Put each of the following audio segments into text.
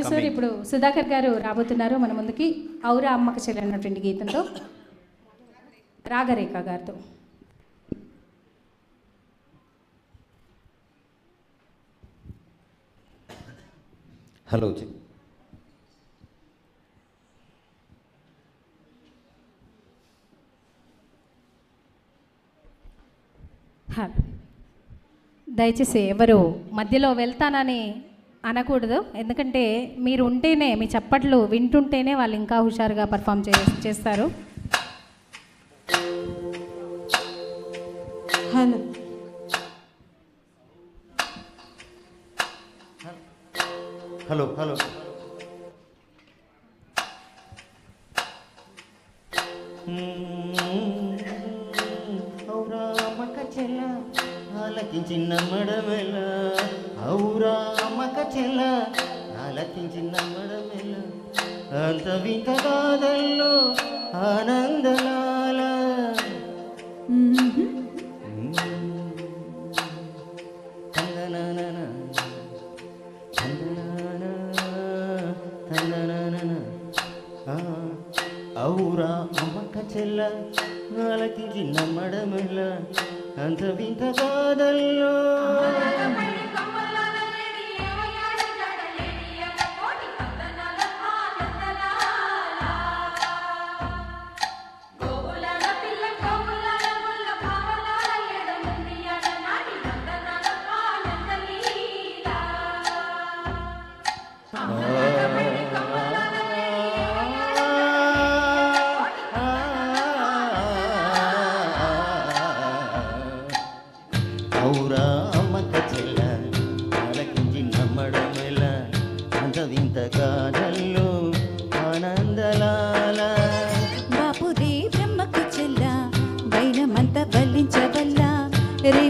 You sir ఇప్పుడు సుధాకర్ గారు రాబోతున్నారు మన ముందుకి. ఔరా అమ్మక చెల్లి అన్నటువంటి గీతంతో రాగరేఖ గారితో. హలో దయచేసి ఎవరు మధ్యలో వెళ్తానని అనకూడదు ఎందుకంటే మీరు ఉంటేనే మీ చప్పట్లు వింటుంటేనే వాళ్ళు ఇంకా హుషారుగా పర్ఫామ్ చే చేస్తారు హలో హలో హలో చెల్ల ఆలకించిన మడమెల. ఔరా అమ్మక చెల్ల ఆలకించిన మడమెల. అంత వింత కాదల్లో ఆనందలాల తందనానా ఔరా అమ్మక చెల్ల నాలకి నమ్మడమెల్ల అంత వింత కాదల్లో ఔరా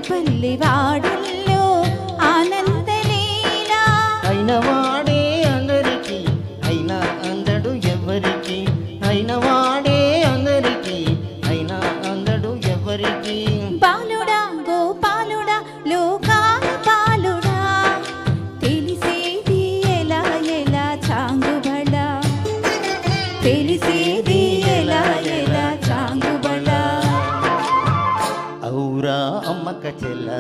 రేపల్లి వాడల్లో ఆనందలీలా. అయిన ఊరా అమ్మక చెల్ల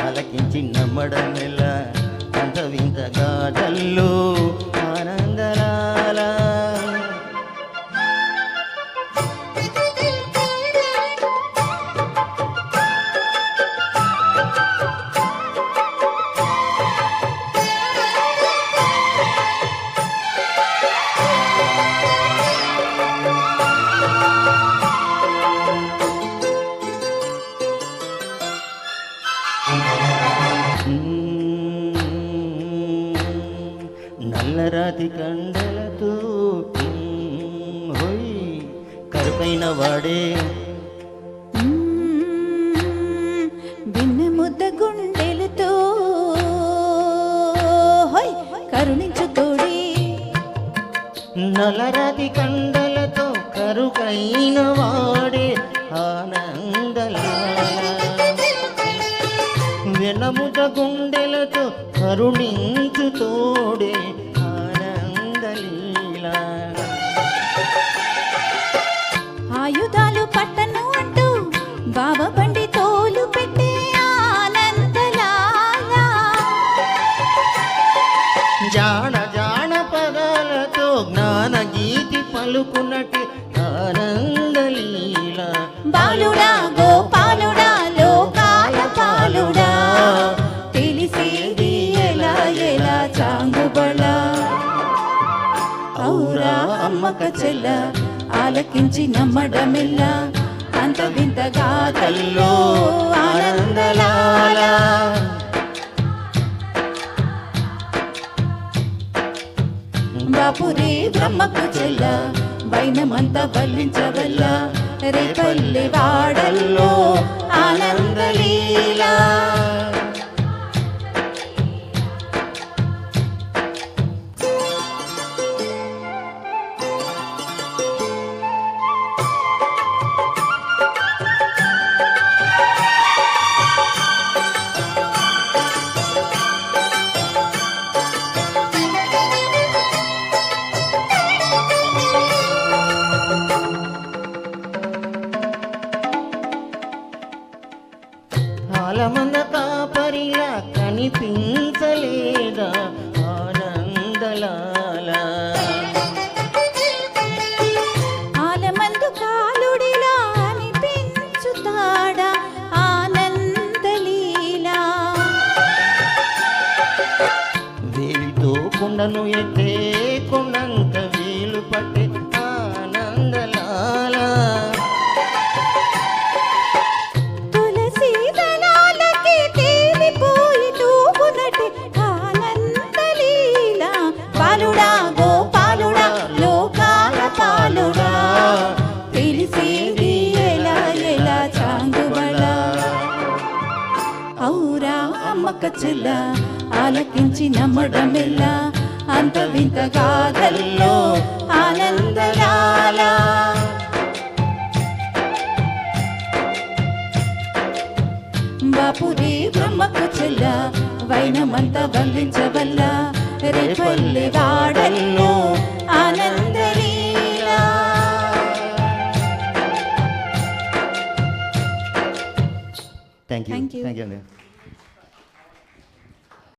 అలకించి మడమెల్ల అంత వింత గాజల్లో ఆనందలాల. నల్లరాతి కండలతో హోయ్ కరుపైన వాడే. బిన్న ముద్ద గుండెలతో హోయ్ కరుణించు తోడే. నల్లరాతి కండలతో కరుకైన వాడే ఆనందలాల వెనముట గుండెలతో కరుణించు తోడే. ఆయుధాలు పట్టను అంటూ బావ బండి తోలు పెట్టే పదాలతో జ్ఞాన గీతి పలుకునటి ఆనందలీల బాలుడా గోపాలుడా లోకాల పాలుడా తెలిసేది ఎలా ఎలా చాంగుబడా అవురా అమ్మక చెల్ల ఆలకించి నమ్మడమిల్ల అంత వింత గాథల్లో ఆనందలాల. బాపురే బ్రహ్మకు చెల్ల వైనమంత బల్లించవల్ల రేపల్లి వాడల్లో ఆనంద రమణ కాపరిలా కనిపించలేదా ఆనందలాల? ఆలమందు కాలుడిలా అనిపించుతాడా ఆనందలీలా? వేలితో కుండను ఎత్తే కొండంత వేలు పట్టే ఆనందలాలా. అమ్మక చెల్ల ఆలకించి నమ్మడమెల్ల అంత వింత గాథల్లో ఆనందలాల. బాపురే బ్రహ్మకు చెల్ల వైనమంత బంధించవల్ల రేపల్లి వాడల్లో ఆనందలీలా. Thank you Thank you. Thank you అండి